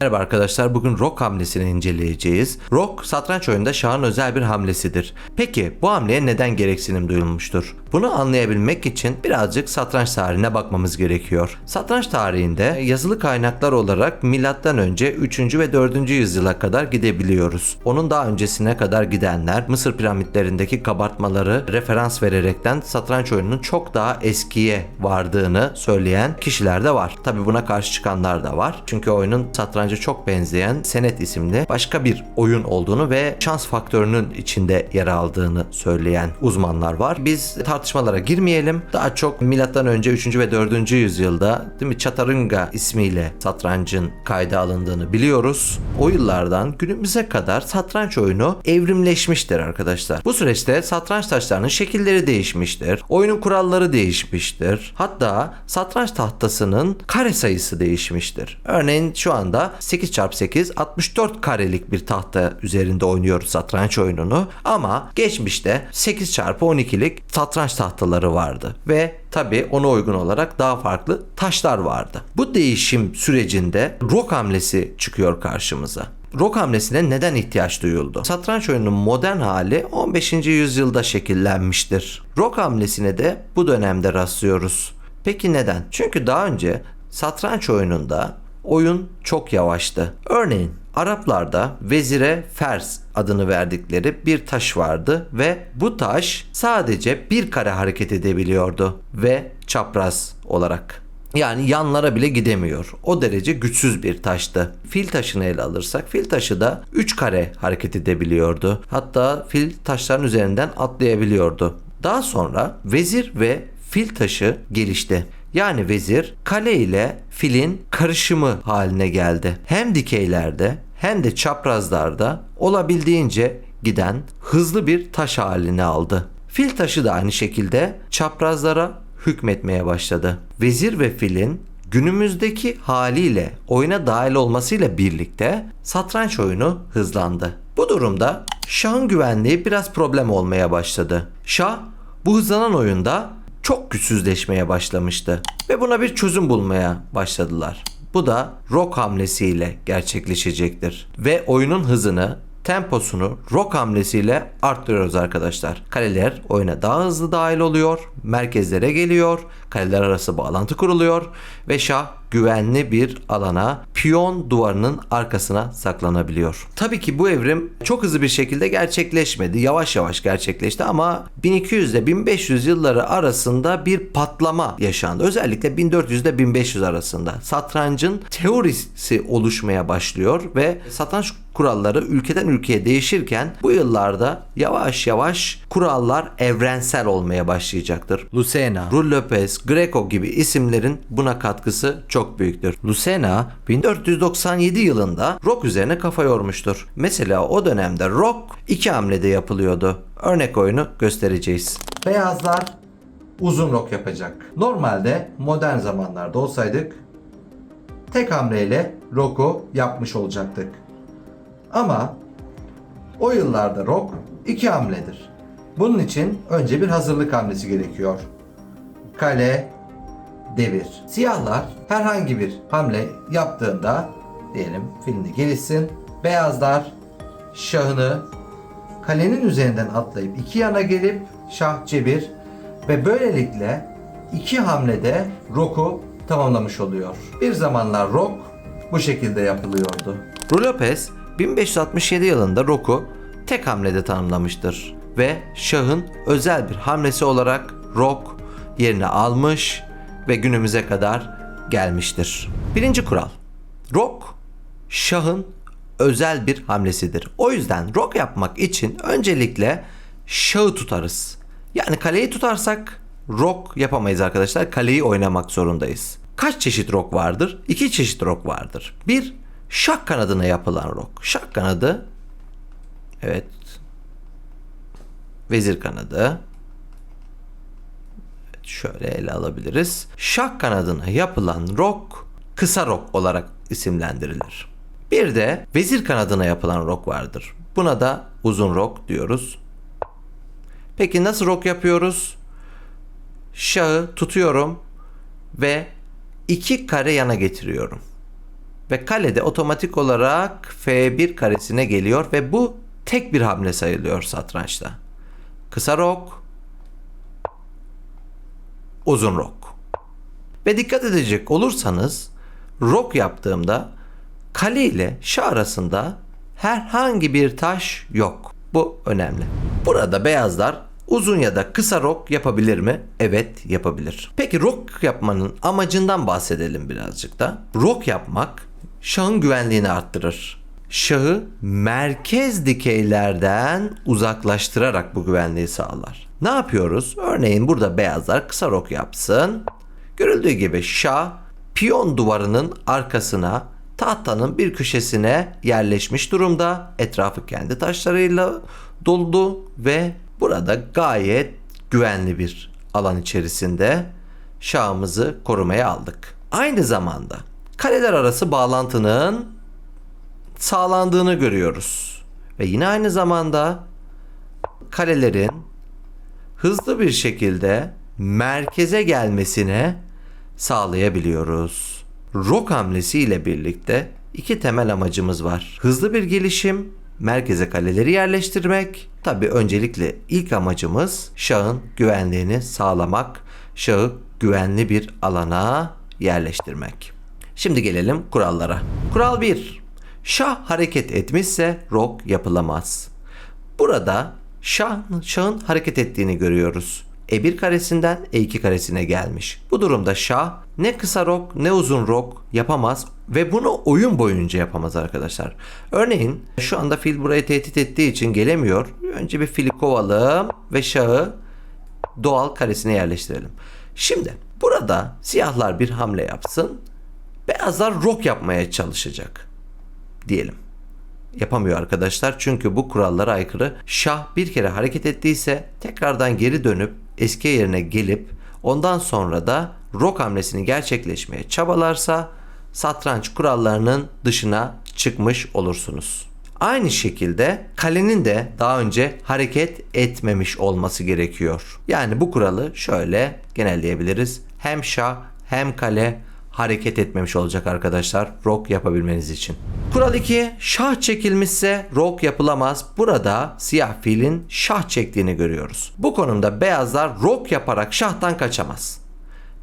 Merhaba arkadaşlar bugün Rock hamlesini inceleyeceğiz. Rock satranç oyununda şahın özel bir hamlesidir. Peki bu hamleye neden gereksinim duyulmuştur? Bunu anlayabilmek için birazcık satranç tarihine bakmamız gerekiyor. Satranç tarihinde yazılı kaynaklar olarak milattan önce 3. ve 4. yüzyıla kadar gidebiliyoruz. Onun daha öncesine kadar gidenler Mısır piramitlerindeki kabartmaları referans vererekten satranç oyununun çok daha eskiye vardığını söyleyen kişiler de var. Tabi buna karşı çıkanlar da var. Çünkü oyunun satranca çok benzeyen Senet isimli başka bir oyun olduğunu ve şans faktörünün içinde yer aldığını söyleyen uzmanlar var. Biz tartışmalara girmeyelim. Daha çok milattan önce 3. ve 4. yüzyılda değil mi Çatarınga ismiyle satrancın kayda alındığını biliyoruz. O yıllardan günümüze kadar satranç oyunu evrimleşmiştir arkadaşlar. Bu süreçte satranç taşlarının şekilleri değişmiştir. Oyunun kuralları değişmiştir. Hatta satranç tahtasının kare sayısı değişmiştir. Örneğin şu anda 8x8 64 karelik bir tahta üzerinde oynuyoruz satranç oyununu. Ama geçmişte 8x12'lik satranç tahtaları vardı. Ve tabi ona uygun olarak daha farklı taşlar vardı. Bu değişim sürecinde rok hamlesi çıkıyor karşımıza. Rock hamlesine neden ihtiyaç duyuldu? Satranç oyununun modern hali 15. yüzyılda şekillenmiştir. Rock hamlesine de bu dönemde rastlıyoruz. Peki neden? Çünkü daha önce satranç oyununda oyun çok yavaştı. Örneğin Araplarda vezire fers adını verdikleri bir taş vardı ve bu taş sadece bir kare hareket edebiliyordu ve çapraz olarak. Yani yanlara bile gidemiyor. O derece güçsüz bir taştı. Fil taşını ele alırsak fil taşı da 3 kare hareket edebiliyordu. Hatta fil taşların üzerinden atlayabiliyordu. Daha sonra vezir ve fil taşı gelişti. Yani vezir kale ile filin karışımı haline geldi. Hem dikeylerde hem de çaprazlarda olabildiğince giden hızlı bir taş halini aldı. Fil taşı da aynı şekilde çaprazlara hükmetmeye başladı. Vezir ve filin günümüzdeki haliyle oyuna dahil olmasıyla birlikte satranç oyunu hızlandı. Bu durumda Şah'ın güvenliği biraz problem olmaya başladı. Şah bu hızlanan oyunda çok güçsüzleşmeye başlamıştı ve buna bir çözüm bulmaya başladılar. Bu da rock hamlesiyle gerçekleşecektir ve oyunun hızını temposunu rock hamlesiyle arttırıyoruz arkadaşlar. Kaleler oyuna daha hızlı dahil oluyor, merkezlere geliyor, kaleler arası bağlantı kuruluyor ve şah güvenli bir alana piyon duvarının arkasına saklanabiliyor. Tabii ki bu evrim çok hızlı bir şekilde gerçekleşmedi. Yavaş yavaş gerçekleşti ama 1200 ile 1500 yılları arasında bir patlama yaşandı. Özellikle 1400 ile 1500 arasında. Satrancın teorisi oluşmaya başlıyor ve satranç kuralları ülkeden ülkeye değişirken bu yıllarda yavaş yavaş kurallar evrensel olmaya başlayacaktır. Lucena, Ruy Lopez, Greco gibi isimlerin buna katkısı çok büyüktür. Lucena 1497 yılında rock üzerine kafa yormuştur. Mesela o dönemde rock iki hamlede yapılıyordu. Örnek oyunu göstereceğiz. Beyazlar uzun rock yapacak. Normalde modern zamanlarda olsaydık tek hamleyle rock'u yapmış olacaktık. Ama o yıllarda rock iki hamledir. Bunun için önce bir hazırlık hamlesi gerekiyor. Kale, devir. Siyahlar herhangi bir hamle yaptığında diyelim filmde gelişsin. Beyazlar şahını kalenin üzerinden atlayıp iki yana gelip şah cebir ve böylelikle iki hamlede roku tamamlamış oluyor. Bir zamanlar rok bu şekilde yapılıyordu. Ruy Lopez 1567 yılında roku tek hamlede tanımlamıştır ve şahın özel bir hamlesi olarak rok yerini almış ve günümüze kadar gelmiştir. Birinci kural. Rok şahın özel bir hamlesidir. O yüzden rok yapmak için öncelikle şahı tutarız. Yani kaleyi tutarsak rok yapamayız arkadaşlar. Kaleyi oynamak zorundayız. Kaç çeşit rok vardır? İki çeşit rok vardır. Bir, şah kanadına yapılan rok. Şah kanadı, evet, vezir kanadı, şöyle ele alabiliriz. Şah kanadına yapılan rok kısa rok olarak isimlendirilir. Bir de vezir kanadına yapılan rok vardır. Buna da uzun rok diyoruz. Peki nasıl rok yapıyoruz? Şahı tutuyorum ve iki kare yana getiriyorum. ve kalede otomatik olarak F1 karesine geliyor ve bu tek bir hamle sayılıyor satrançta. Kısa rok, uzun rok. Ve dikkat edecek olursanız rok yaptığımda kale ile şah arasında herhangi bir taş yok. Bu önemli. Burada beyazlar uzun ya da kısa rok yapabilir mi? Evet yapabilir. Peki rok yapmanın amacından bahsedelim birazcık da. Rok yapmak şahın güvenliğini arttırır. Şahı merkez dikeylerden uzaklaştırarak bu güvenliği sağlar. Ne yapıyoruz? Örneğin burada beyazlar kısa rok yapsın. Görüldüğü gibi şah piyon duvarının arkasına tahtanın bir köşesine yerleşmiş durumda. Etrafı kendi taşlarıyla doldu ve burada gayet güvenli bir alan içerisinde şahımızı korumaya aldık. Aynı zamanda kaleler arası bağlantının sağlandığını görüyoruz. Ve yine aynı zamanda kalelerin hızlı bir şekilde merkeze gelmesine sağlayabiliyoruz. Rok hamlesi ile birlikte iki temel amacımız var. Hızlı bir gelişim, merkeze kaleleri yerleştirmek. Tabi öncelikle ilk amacımız şahın güvenliğini sağlamak, şahı güvenli bir alana yerleştirmek. Şimdi gelelim kurallara. Kural 1. Şah hareket etmişse rok yapılamaz. Burada şah, şahın hareket ettiğini görüyoruz. E1 karesinden E2 karesine gelmiş. Bu durumda şah ne kısa rok ne uzun rok yapamaz ve bunu oyun boyunca yapamaz arkadaşlar. Örneğin şu anda fil burayı tehdit ettiği için gelemiyor. Önce bir fili kovalım ve şahı doğal karesine yerleştirelim. Şimdi burada siyahlar bir hamle yapsın. Beyazlar rok yapmaya çalışacak diyelim. Yapamıyor arkadaşlar çünkü bu kurallara aykırı. Şah bir kere hareket ettiyse tekrardan geri dönüp eski yerine gelip ondan sonra da rok hamlesini gerçekleşmeye çabalarsa satranç kurallarının dışına çıkmış olursunuz. Aynı şekilde kalenin de daha önce hareket etmemiş olması gerekiyor. Yani bu kuralı şöyle genelleyebiliriz. Hem şah hem kale hareket etmemiş olacak arkadaşlar rok yapabilmeniz için. Kural 2 şah çekilmişse rok yapılamaz. Burada siyah filin şah çektiğini görüyoruz. Bu konumda beyazlar rok yaparak şahtan kaçamaz.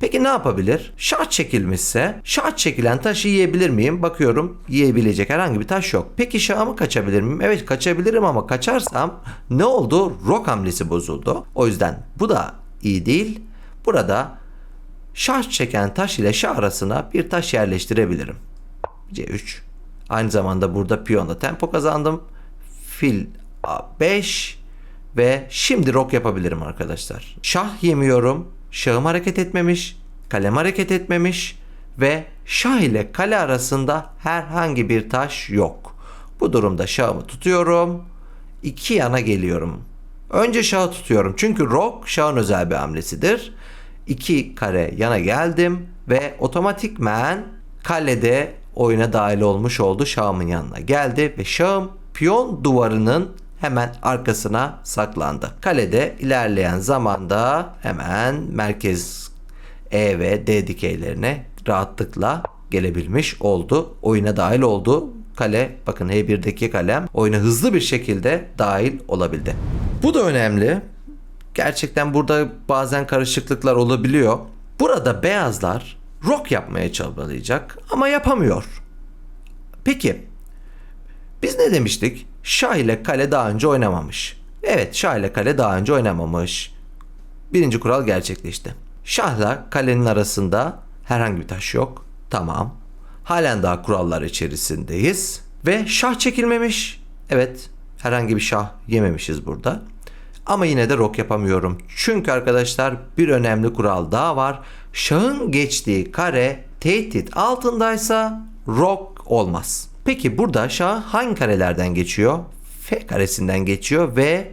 Peki ne yapabilir? Şah çekilmişse şah çekilen taşı yiyebilir miyim? Bakıyorum yiyebilecek herhangi bir taş yok. Peki şahımı kaçabilir miyim? Evet kaçabilirim ama kaçarsam ne oldu? Rok hamlesi bozuldu. O yüzden bu da iyi değil. Burada şah çeken taş ile şah arasına bir taş yerleştirebilirim. C3. Aynı zamanda burada piyonda tempo kazandım. Fil A5 ve şimdi rok yapabilirim arkadaşlar. Şah yemiyorum. Şahım hareket etmemiş. Kalem hareket etmemiş. Ve şah ile kale arasında herhangi bir taş yok. Bu durumda şahımı tutuyorum. İki yana geliyorum. Önce şahı tutuyorum. Çünkü rok şahın özel bir hamlesidir. 2 kare yana geldim ve otomatikmen kalede oyuna dahil olmuş oldu şahımın yanına geldi ve şahım piyon duvarının hemen arkasına saklandı. Kalede ilerleyen zamanda hemen merkez E ve D dikeylerine rahatlıkla gelebilmiş oldu. Oyuna dahil oldu. Kale bakın H1'deki kalem oyuna hızlı bir şekilde dahil olabildi. Bu da önemli. Gerçekten burada bazen karışıklıklar olabiliyor. Burada beyazlar rok yapmaya çabalayacak ama yapamıyor. Peki biz ne demiştik? Şah ile kale daha önce oynamamış. Evet şah ile kale daha önce oynamamış. Birinci kural gerçekleşti. Şahla kalenin arasında herhangi bir taş yok. Tamam. Halen daha kurallar içerisindeyiz. Ve şah çekilmemiş. Evet herhangi bir şah yememişiz burada. Ama yine de rok yapamıyorum. Çünkü arkadaşlar bir önemli kural daha var. Şahın geçtiği kare tehdit altındaysa rok olmaz. Peki burada şah hangi karelerden geçiyor? F karesinden geçiyor ve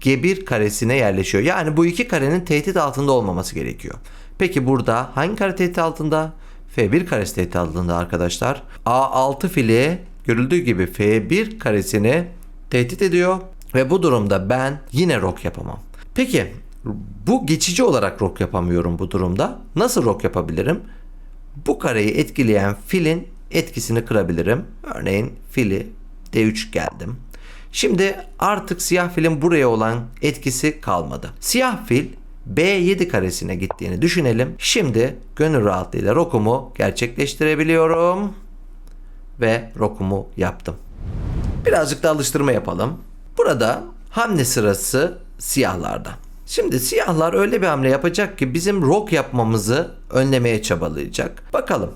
G1 karesine yerleşiyor. Yani bu iki karenin tehdit altında olmaması gerekiyor. Peki burada hangi kare tehdit altında? F1 karesi tehdit altında arkadaşlar. A6 fili görüldüğü gibi F1 karesini tehdit ediyor. Ve bu durumda ben yine rock yapamam. Peki bu geçici olarak rock yapamıyorum bu durumda. Nasıl rock yapabilirim? Bu kareyi etkileyen filin etkisini kırabilirim. Örneğin fili D3 geldim. Şimdi artık siyah filin buraya olan etkisi kalmadı. Siyah fil B7 karesine gittiğini düşünelim. Şimdi gönül rahatlığıyla rokumu gerçekleştirebiliyorum. Ve rokumu yaptım. Birazcık da alıştırma yapalım. Burada hamle sırası siyahlarda. Şimdi siyahlar öyle bir hamle yapacak ki bizim rok yapmamızı önlemeye çabalayacak. Bakalım.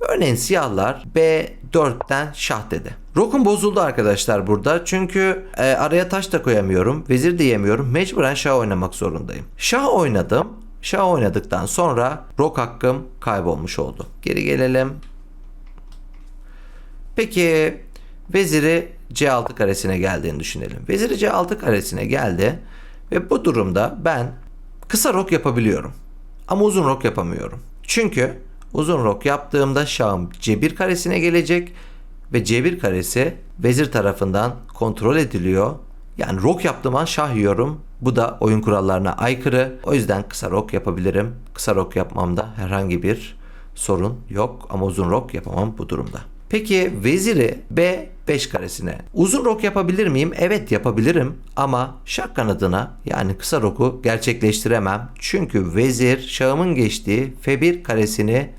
Örneğin siyahlar B4'ten şah dedi. Rokum bozuldu arkadaşlar burada. Çünkü e, araya taş da koyamıyorum. Vezir diyemiyorum. Mecburen şah oynamak zorundayım. Şah oynadım. Şah oynadıktan sonra rok hakkım kaybolmuş oldu. Geri gelelim. Peki veziri C6 karesine geldiğini düşünelim. Veziri C6 karesine geldi ve bu durumda ben kısa rok yapabiliyorum. Ama uzun rok yapamıyorum. Çünkü uzun rok yaptığımda şahım C1 karesine gelecek ve C1 karesi vezir tarafından kontrol ediliyor. Yani rok yaptığım an şah yiyorum. Bu da oyun kurallarına aykırı. O yüzden kısa rok yapabilirim. Kısa rok yapmamda herhangi bir sorun yok ama uzun rok yapamam bu durumda. Peki veziri B5 karesine uzun rok yapabilir miyim? Evet yapabilirim ama şah kanadına yani kısa roku gerçekleştiremem. Çünkü vezir şahımın geçtiği F1 karesini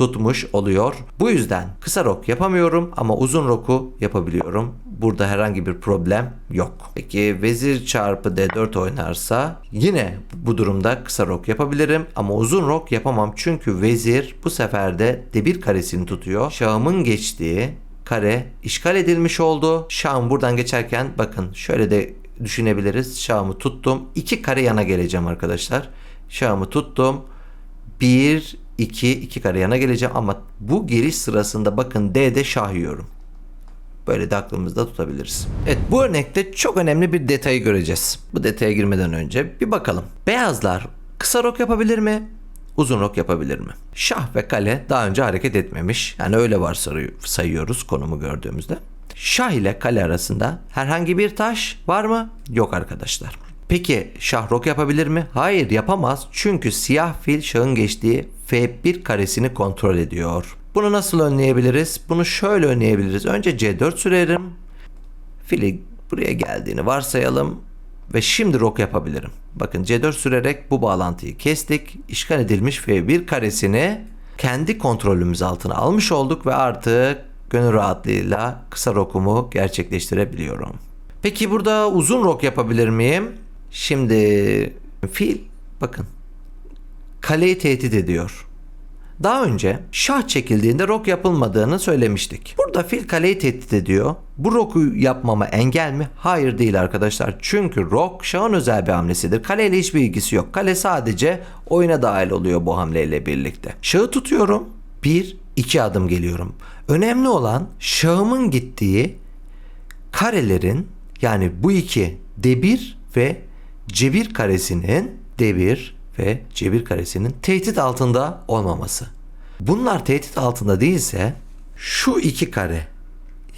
tutmuş oluyor. Bu yüzden kısa rok yapamıyorum ama uzun roku yapabiliyorum. Burada herhangi bir problem yok. Peki vezir çarpı D4 oynarsa yine bu durumda kısa rok yapabilirim ama uzun rok yapamam. Çünkü vezir bu sefer de D1 karesini tutuyor. Şahımın geçtiği kare işgal edilmiş oldu. Şahım buradan geçerken bakın şöyle de düşünebiliriz. Şahımı tuttum. İki kare yana geleceğim arkadaşlar. Şahımı tuttum. 1, 2, 2 kare yana geleceğim ama bu geliş sırasında bakın D'de şah yiyorum. Böyle de aklımızda tutabiliriz. Evet bu örnekte çok önemli bir detayı göreceğiz. Bu detaya girmeden önce bir bakalım. Beyazlar kısa rok yapabilir mi? Uzun rok yapabilir mi? Şah ve kale daha önce hareket etmemiş. Yani öyle var sayıyoruz konumu gördüğümüzde. Şah ile kale arasında herhangi bir taş var mı? Yok arkadaşlar. Peki şah rok yapabilir mi? Hayır yapamaz. Çünkü siyah fil şahın geçtiği F1 karesini kontrol ediyor. Bunu nasıl önleyebiliriz? Bunu şöyle önleyebiliriz. Önce C4 sürerim. Fili buraya geldiğini varsayalım. Ve şimdi rok yapabilirim. Bakın C4 sürerek bu bağlantıyı kestik. İşgal edilmiş F1 karesini kendi kontrolümüz altına almış olduk ve artık gönül rahatlığıyla kısa rokumu gerçekleştirebiliyorum. Peki burada uzun rok yapabilir miyim? Şimdi fil bakın kaleyi tehdit ediyor. Daha önce şah çekildiğinde rok yapılmadığını söylemiştik. Burada fil kaleyi tehdit ediyor. Bu roku yapmama engel mi? Hayır değil arkadaşlar. Çünkü rok şahın özel bir hamlesidir. Kaleyle hiçbir ilgisi yok. Kale sadece oyuna dahil oluyor bu hamleyle birlikte. Şahı tutuyorum. Bir, iki adım geliyorum. Önemli olan şahımın gittiği karelerin yani bu iki D1 ve C1 karesinin D1 ve C1 karesinin tehdit altında olmaması. Bunlar tehdit altında değilse şu iki kare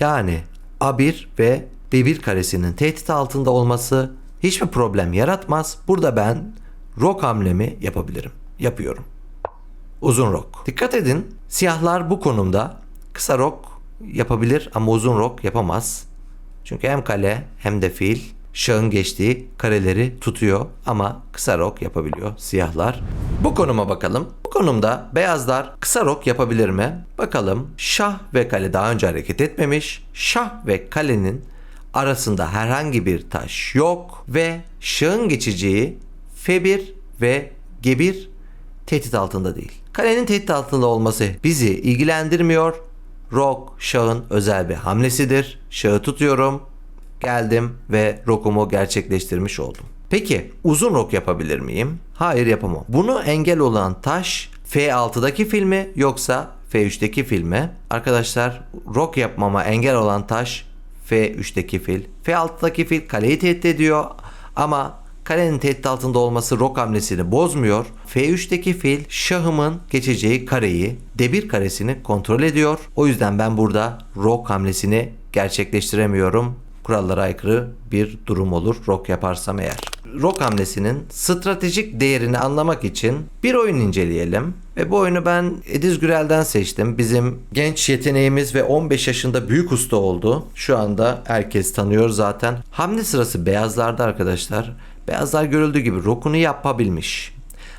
yani A1 ve B1 karesinin tehdit altında olması hiçbir problem yaratmaz. Burada ben rok hamlemi yapabilirim. Yapıyorum. Uzun rok. Dikkat edin siyahlar bu konumda kısa rok yapabilir ama uzun rok yapamaz. Çünkü hem kale hem de fil şahın geçtiği kareleri tutuyor ama kısa rok yapabiliyor siyahlar. Bu konuma bakalım. Bu konumda beyazlar kısa rok yapabilir mi? Bakalım şah ve kale daha önce hareket etmemiş. Şah ve kalenin arasında herhangi bir taş yok ve şahın geçeceği F1 ve G1 tehdit altında değil. Kalenin tehdit altında olması bizi ilgilendirmiyor. Rok şahın özel bir hamlesidir. Şahı tutuyorum geldim ve rokumu gerçekleştirmiş oldum. Peki uzun rok yapabilir miyim? Hayır yapamam. Bunu engel olan taş F6'daki filmi yoksa F3'teki filmi. Arkadaşlar rok yapmama engel olan taş F3'teki fil. F6'daki fil kaleyi tehdit ediyor ama kalenin tehdit altında olması rok hamlesini bozmuyor. F3'teki fil şahımın geçeceği kareyi D1 karesini kontrol ediyor. O yüzden ben burada rok hamlesini gerçekleştiremiyorum kurallara aykırı bir durum olur rok yaparsam eğer. Rok hamlesinin stratejik değerini anlamak için bir oyun inceleyelim. Ve bu oyunu ben Ediz Gürel'den seçtim. Bizim genç yeteneğimiz ve 15 yaşında büyük usta oldu. Şu anda herkes tanıyor zaten. Hamle sırası beyazlarda arkadaşlar. Beyazlar görüldüğü gibi rokunu yapabilmiş.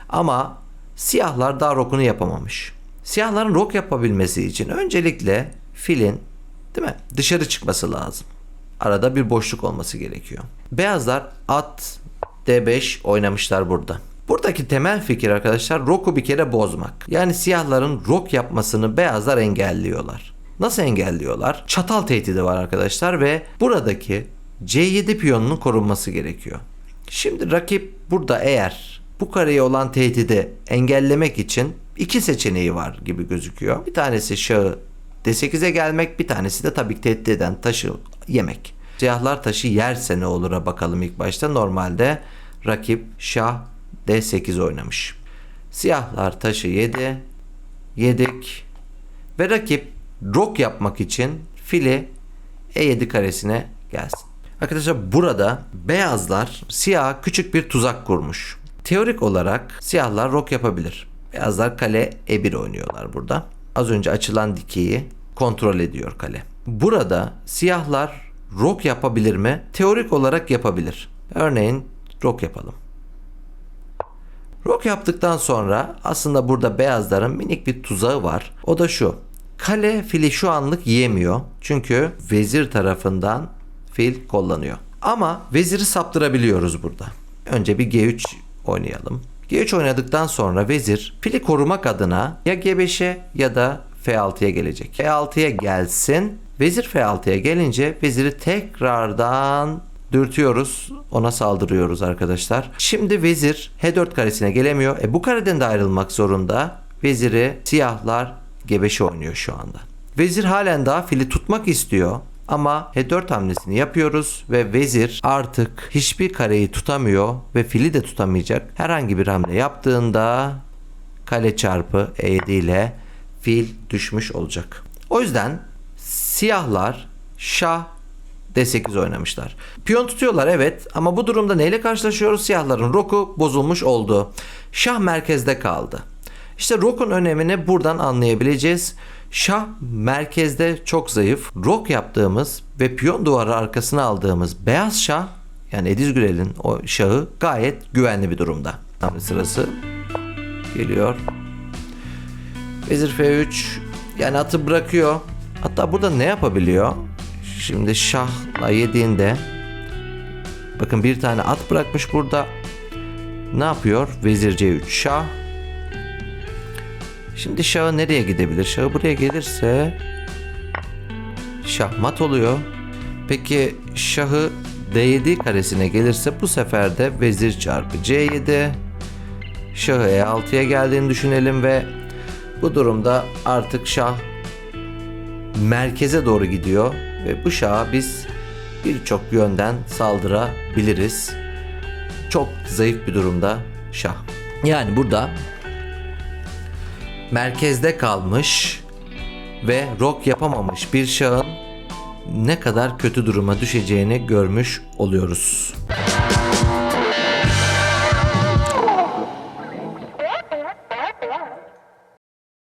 Ama siyahlar daha rokunu yapamamış. Siyahların rok yapabilmesi için öncelikle filin değil mi? Dışarı çıkması lazım. Arada bir boşluk olması gerekiyor. Beyazlar at D5 oynamışlar burada. Buradaki temel fikir arkadaşlar roku bir kere bozmak. Yani siyahların rok yapmasını beyazlar engelliyorlar. Nasıl engelliyorlar? Çatal tehdidi var arkadaşlar ve buradaki C7 piyonunun korunması gerekiyor. Şimdi rakip burada eğer bu kareye olan tehdidi engellemek için iki seçeneği var gibi gözüküyor. Bir tanesi şahı D8'e gelmek, bir tanesi de tabii tehdit eden taşı yemek. Siyahlar taşı yerse ne olur'a bakalım ilk başta. Normalde rakip şah D8 oynamış. Siyahlar taşı yedi. Yedik. Ve rakip rok yapmak için fili E7 karesine gelsin. Arkadaşlar burada beyazlar siyaha küçük bir tuzak kurmuş. Teorik olarak siyahlar rok yapabilir. Beyazlar kale E1 oynuyorlar burada. Az önce açılan dikeyi kontrol ediyor kale. Burada siyahlar rok yapabilir mi? Teorik olarak yapabilir. Örneğin rok yapalım. Rok yaptıktan sonra aslında burada beyazların minik bir tuzağı var. O da şu. Kale fili şu anlık yiyemiyor. Çünkü vezir tarafından fil kullanıyor. Ama veziri saptırabiliyoruz burada. Önce bir G3 oynayalım. G3 oynadıktan sonra vezir fili korumak adına ya G5'e ya da F6'ya gelecek. F6'ya gelsin. Vezir F6'ya gelince veziri tekrardan dürtüyoruz. Ona saldırıyoruz arkadaşlar. Şimdi vezir H4 karesine gelemiyor. E bu kareden de ayrılmak zorunda. Veziri siyahlar G5'e oynuyor şu anda. Vezir halen daha fili tutmak istiyor. Ama H4 hamlesini yapıyoruz ve vezir artık hiçbir kareyi tutamıyor ve fili de tutamayacak. Herhangi bir hamle yaptığında kale çarpı E7 ile fil düşmüş olacak. O yüzden siyahlar şah D8 oynamışlar. Piyon tutuyorlar evet ama bu durumda neyle karşılaşıyoruz? Siyahların roku bozulmuş oldu. Şah merkezde kaldı. İşte rokun önemini buradan anlayabileceğiz. Şah merkezde çok zayıf. Rok yaptığımız ve piyon duvarı arkasına aldığımız beyaz şah yani Ediz Gürel'in o şahı gayet güvenli bir durumda. Hamle sırası geliyor. Vezir F3 yani atı bırakıyor. Hatta burada ne yapabiliyor? Şimdi şahla yediğinde bakın bir tane at bırakmış burada. Ne yapıyor? Vezir C3 şah. Şimdi şahı nereye gidebilir? Şahı buraya gelirse şahmat oluyor. Peki şahı D7 karesine gelirse bu sefer de vezir çarpı C7 şahı E6'ya geldiğini düşünelim ve bu durumda artık şah merkeze doğru gidiyor ve bu şaha biz birçok yönden saldırabiliriz. Çok zayıf bir durumda şah. Yani burada merkezde kalmış ve rok yapamamış bir şahın ne kadar kötü duruma düşeceğini görmüş oluyoruz.